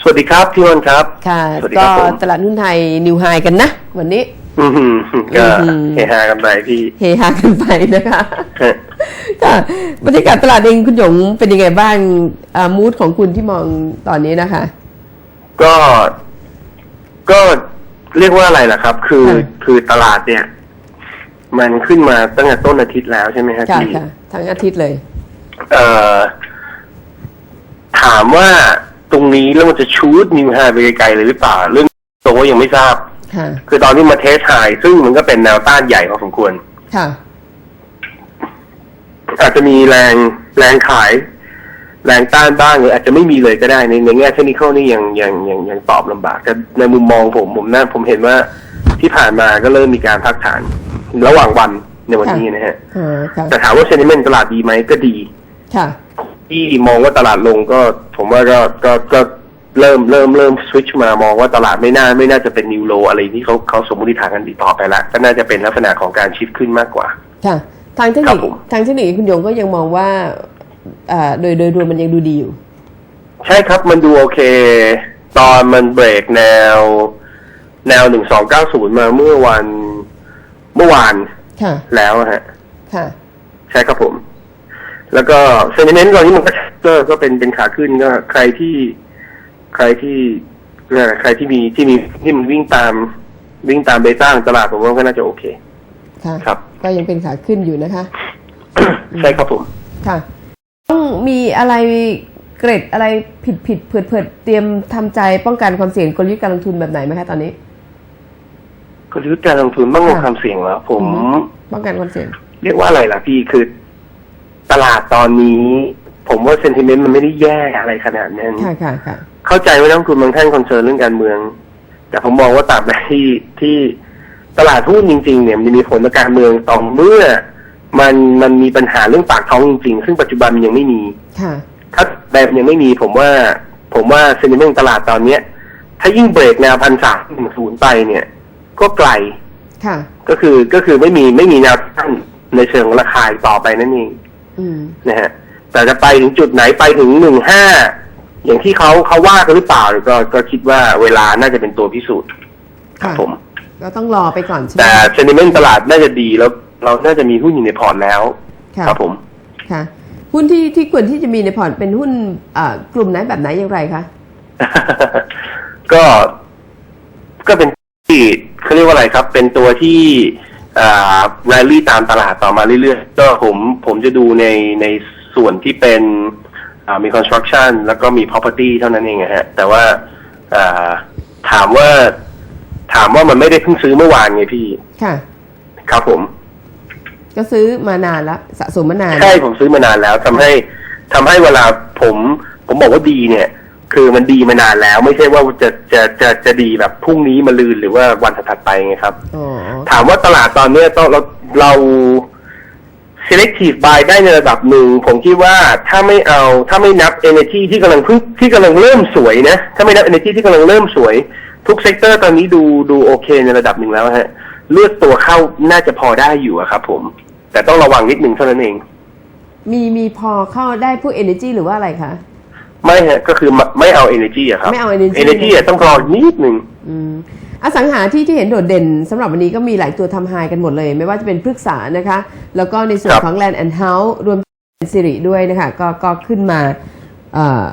สวัสดีครับพี่วันครับ ค่ะ สวัสดีคก็รับผมตลาดหุ้นไทยนิวไฮกันนะ วันนี้ อือหือก็อือหือ เฮฮากันไปพี่เฮฮากันไปนะคะฮะค่ะบรรยากาศตลาดเองคุณหยงเป็นยังไงบ้างมูดของคุณที่มองตอนนี้นะคะ ก็ก็เรียกว่าอะไรล่ะครับ คือค่ะ คือตลาดเนี่ย มันขึ้นมาตั้งแต่ต้นอาทิตย์แล้วใช่ไหมครับค่ะพี่ ค่ะทั้งอาทิตย์เลย เอ่อถามว่า ตรงนี้แล้วมันจะชูดนิวไฮไปไกลๆเลยหรือเปล่าเรื่องตัวยังไม่ทราบ ค่ะ คือตอนนี้มาเทสไฮซึ่งมันก็เป็นแนวต้านใหญ่พอสมควร ค่ะ อาจจะมีแรงแรงขาย แรงต้านบ้างหรืออาจจะไม่มีเลยก็ได้ในในแง่เทคนิคนี่ยังยังยังยังตอบลำบากแต่ในมุมมองผมผมน่าผมเห็นว่าที่ผ่านมาก็เริ่มมีการพักฐาน ระหว่างวันในวันนี้นะฮะ อ๋อ ค่ะ แต่ถามว่าเซนิเมนต์ตลาดดีไหมก็ดี ค่ะ ที่มองว่าตลาดลงก็ผมว่าก็ก็ก็เริ่มเริ่มเริ่มสวิตช์มามองว่าตลาดไม่น่าไม่น่าจะเป็นนิวโลอะไรที่เขาเขาสมมติฐานกันดีต่อไปละก็น่าจะเป็นลักษณะของการชิฟขึ้นมากกว่า ค่ะ ทางเทคครันิคบผมทางเทคนิคคุณหยงก็ยังมองว่าอ่าโดยโดยรวมมันยังดูดีอยู่ ใช่ครับมันดูโอเค ตอนมันเบรกแนว แนวหนึ่งสองเก้าศูนย์มาเมื่อวันเมื่อวานค่ะแล้วอะฮะ ค่ะ ใช่ครับผม แล้วก็เซนิเมนต์ตอนนี้มันก็ก็ก็เป็นเป็นขาขึ้นก็ใครที่ใครที่เรียกอะไรใครที่มีที่มีที่มันวิ่งตามวิ่งตามเบต้าของตลาดผมว่าก็น่าจะโอเคค่ะครับ ก็ยังเป็นขาขึ้นอยู่นะคะ ใช่ครับผม ค่ะ ต้องมีอะไรเกรดอะไรผิดผิดเผิดเผิดเตรียมทำใจป้องกันความเสี่ยงกลยุทธ์การลงทุนแบบไหนไหมคะตอนนี้กลยุทธ์การลงทุนต้องลงค่ะความเสี่ยงแล้วผมป้องกันความเสี่ยง เรียกว่าอะไรล่ะพี่คือ ตลาดตอนนี้ ผมว่าเซนติเมนต์มันไม่ได้แย่อะไรขนาดนั้น ค่ะค่ะค่ะเข้าใจว่านักลงทุนบางท่านคอนเซิร์นเรื่องการเมือง แต่ผมมองว่าตราบใดที่ที่ตลาดหุ้นจริง ๆ เนี่ยมันจะมีผลต่อการเมืองต่อเมื่อ มันมันมีปัญหาเรื่องปากท้องจริงๆ ซึ่งปัจจุบันมันยังไม่มี ค่ะ ถ้าแบบยังไม่มีผมว่า ผมว่าเซนติเมนต์ตลาดตอนเนี้ย ถ้ายิ่งเบรกแนวพันสามถึงศูนย์ไปเนี่ย ก็ไกล ค่ะ ก็คือก็คือไม่มีไม่มีแนวต้านในเชิงราคาอีกต่อไปนั่นเองอืม นะฮะแต่จะไปถึงจุดไหนไปถึงหนึ่งห้าอย่างที่เขาเขาว่ากันหรือเปล่าก็ก็คิดว่าเวลาน่าจะเป็นตัวพิสูจน์ครับค่ะผมก็ต้องรอไปก่อนใช่ไหมแต่เซนิเมนต์ตลาดน่าจะดีแล้ว เราน่าจะมีหุ้นอยู่ในพอร์ตแล้วค่ะครับผมค่ะหุ้นที่ที่ควรที่จะมีในพอร์ตเป็นหุ้นอ่ากลุ่มไหนแบบไหนอย่างไรคะก็ก็เป็นที่เขาเรียกว่าอะไรครับ เป็นตัวที่อ่า แรลลี่ตามตลาดต่อมาเรื่อยๆ ก็ผมผมจะดูในในส่วนที่เป็นอ่ามี construction แล้วก็มี property เท่านั้นเองอะฮะ แต่ว่าอ่าถามว่าถามว่ามันไม่ได้เพิ่งซื้อเมื่อวานไงพี่ ค่ะ ครับผม ก็ซื้อมานานแล้วสะสมมานาน ใช่ ผมซื้อมานานแล้วทำให้ทำให้เวลาผม ผมบอกว่าดีเนี่ย คือมันดีมานานแล้ว ไม่ใช่ว่าจะจะจะจะดีแบบพรุ่งนี้มาลืนหรือว่าวันถัดๆไปไงครับอ๋อถามว่าตลาดตอนเนี้ยต้องเราเรา selective buy ได้ในระดับหนึ่ง ผมคิดว่าถ้าไม่เอาถ้าไม่นับ energy ที่กำลังเพิ่งที่กำลังเริ่มสวยนะ ถ้าไม่นับ energy ที่กำลังเริ่มสวย ทุกเซกเตอร์ตอนนี้ดูดูโอเคในระดับหนึ่งแล้วฮะเลือกตัวเข้าน่าจะพอได้อยู่อะครับผม แต่ต้องระวังนิดหนึ่งเท่านั้นเอง มีมีพอเข้าได้พวก energy หรือว่าอะไรคะ ไม่ฮะก็คือไม่ไม่เอา energy อะครับ ไม่เอา energy energy อะต้องรอนิดหนึ่งอืมอสังหาที่ที่เห็นโดดเด่นสำหรับวันนี้ก็มีหลายตัวทำไฮกันหมดเลย ไม่ว่าจะเป็นพฤกษานะคะ แล้วก็ในส่วนครับของ Land and House รวมถึงสิริด้วยนะคะก็ก็ขึ้นมาเอ่อ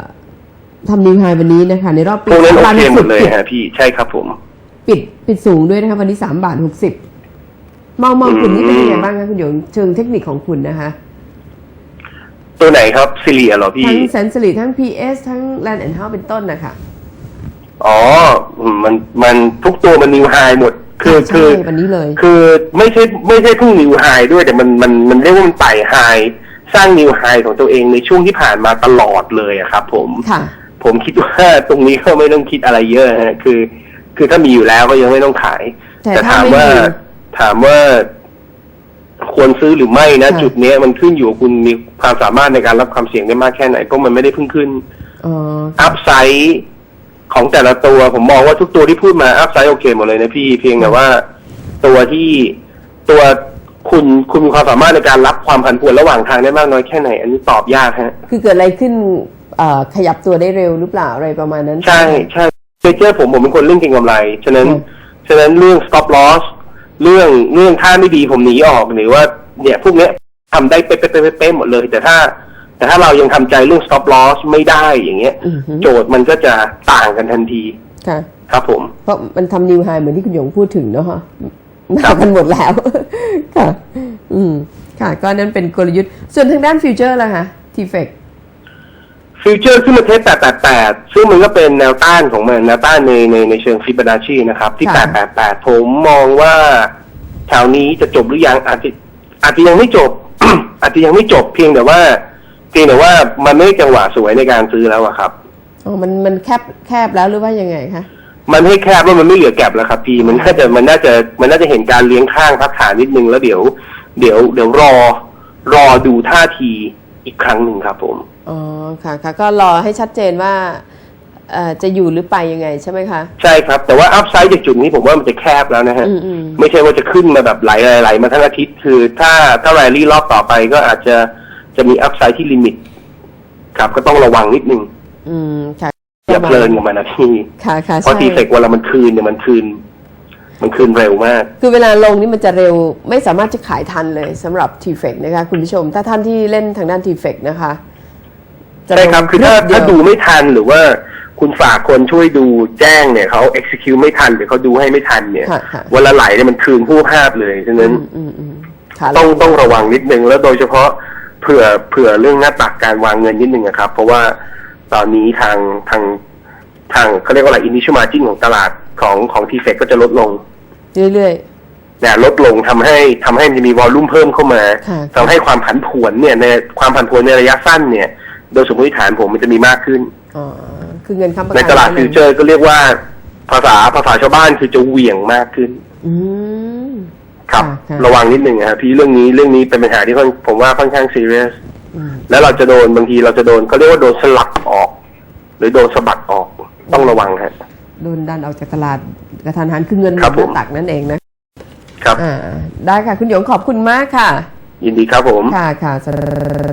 ทำนิวไฮวันนี้นะคะ ในรอบปีพวกนั้นโอสามเคบาทหมดเลยปิดฮะพี่ใช่ครับผม ปิดปิดสูงด้วยนะคะวันนี้สามบาทหกสิบมองมองคุณนี่เป็นยังไงอืมบ้างคะคุณหยงเชิงเทคนิคของคุณนะคะ ตัวไหนครับซิริอะเหรอพี่ ทั้งแสนสิริทั้ง PS ทั้ง Land and House เป็นต้นนะคะ อ๋อ มันมันทุกตัวมันนิวไฮหมด คือใช่คือวันนี้เลย คือไม่ใช่ไม่ใช่เพิ่งนิวไฮด้วยแต่มันมันมันเรียกว่ามันไต่ไฮสร้างนิวไฮของตัวเองในช่วงที่ผ่านมาตลอดเลยอะครับผม ค่ะ ผมคิดว่าตรงนี้ก็ไม่ต้องคิดอะไรเยอะฮะคือ คือถ้ามีอยู่แล้วก็ยังไม่ต้องขาย แต่แต่ถ้าถามไม่ว่ามี ถามว่า ควรซื้อหรือไม่นะค่ะจุดเนี้ยมันขึ้นอยู่กับคุณมีความสามารถในการรับความเสี่ยงได้มากแค่ไหนเพราะมันไม่ได้เพิ่งขึ้นอ๋ออัพไซด์ของแต่ละตัวผมมองว่าทุกตัวที่พูดมาอัพไซด์โอเคหมดเลยนะพี่เพียงแต่ว่า ตัวที่ตัวคุณคุณมีความสามารถในการรับความผันผวนระหว่างทางได้มากน้อยแค่ไหน อันนี้ตอบยากฮะ คือเกิดอะไรขึ้นเอ่อขยับตัวได้เร็วหรือเปล่าอะไรประมาณนั้น ใช่ไหมใช่เฟเจอร์ผมผมเป็นคนเล่นเก็งกำไรฉะนั้นอืมฉะนั้นเรื่อง stop loss เรื่องเรื่องท่าไม่ดีผมหนีออกหรือว่าเนี่ยพวกเนี้ยทำได้เป๊ะๆๆๆหมดเลย แต่ถ้า แต่ถ้าเรายังทำใจเรื่อง stop loss ไม่ได้อย่างเงี้ยอือฮึโจทย์มันก็จะต่างกันทันทีค่ะครับผม เพราะมันทำนิวไฮเหมือนที่คุณหยงพูดถึงเนาะค่ะครัมาบกันหมดแล้ว ค่ะ อืม ค่ะ ก็นั่นเป็นกลยุทธ์ ส่วนทางด้านฟิวเจอร์ล่ะคะทีเฟก ฟิวเจอร์ขึ้นมาเทส888 ซึ่งมันก็เป็นแนวต้านของมัน แนวต้านในในในเชิงฟิบ o นัชชีนะครับ ที่ ค่ะ 888 ผมมองว่าแถวนี้จะจบหรือยังอาจจะอาจจะยังไม่จบ อาจจะยังไม่จบเพียงแต่ว่า เพียงแต่ว่ามันไม่จังหวะสวยในการซื้อแล้วอะครับอ๋อมันมันแคบแคบแล้วหรือว่ายังไงคะ มันให้แคบแล้วมันไม่เหลือแก็บแล้วครับพี่มันน่าจะมันน่าจะมันน่าจะเห็นการเลี้ยงข้างพักฐานนิดนึงแล้วเดี๋ยว เดี๋ยวเดี๋ยวรอ รอดูท่าทีอีกครั้งหนึ่งครับผม อ๋อค่ะค่ะก็รอให้ชัดเจนว่าเอ่อจะอยู่หรือไปยังไงใช่ไหมคะ ใช่ครับ แต่ว่าอัพไซด์จากจุดนี้ผมว่ามันจะแคบแล้วนะฮะอืมอืมไม่ใช่ว่าจะขึ้นมาแบบไหลไหลไหลมาทั้งอาทิตย์ คือถ้าถ้าแรลลี่รอบต่อไปก็อาจจะจะมีอัพไซด์ที่ลิมิต ครับก็ต้องระวังนิดนึง อืมค่ะอย่าเพลินกับมันนะพี่ค่ะค่ะเพราะใช่ทีเฟกเวลามันคืนเนี่ยมันคืน มันคืนเร็วมาก คือเวลาลงนี่มันจะเร็วไม่สามารถจะขายทันเลยสำหรับ t f e c นะคะ คุณผู้ชม ถ้าท่านที่เล่นทางด้าน t f e c นะคะจะ ใช่ครับลงคือถ้าเดียวถ้าดูไม่ทันหรือว่าคุณฝากคนช่วยดูแจ้งเนี่ยเขา execute ไม่ทันหรือเขาดูให้ไม่ทันเนี่ยค่ะค่ะเวลาไหลเนี่ยมันคืนผู้ภาพเลยฉะนั้นอืมอืมอืมค่ะต้องต้องระวังนิดนึงแล้วโดยเฉพาะเผื่อเผื่อเรื่องหน้าตักการวางเงินนิดนึงนะครับ เพราะว่าตอนนี้ทางทางทางเขาเรียกว่าอะไร initial margin ของตลาดของของทีเฟกก็จะลดลง เรื่อยนะลดลงทำให้ทำให้มันจะมีวอลลุ่มเพิ่มเข้ามาค่ะทำให้ความผันผวนเนี่ยในความผันผวนในระยะสั้นเนี่ย โดยสมมติฐานผมมันจะมีมากขึ้นๆอ๋อคือเงินค้ำประกันในตลาดฟิวเจอร์ก็เรียกว่าภาษาภาษาชาวบ้านคือจะเหวี่ยงมากขึ้น อืมครับค่ะระวังนิดหนึ่งนะครับพี่เรื่องนี้เรื่องนี้เป็นปัญหาที่ค่อนผมว่าค่อนข้างซีเรียสอืมแล้วเราจะโดนบางทีเราจะโดนเขาเรียกว่าโดนสลักออก หรือโดนสะบัดออกต้องระวังฮะโดนดันออกจากตลาดกระทันหันคือเงินหมครับดผมหน้าตักนั่นเองนะครับอ่าได้ค่ะ คุณหยงขอบคุณมากค่ะ ยินดีครับผม ค่ะค่ะ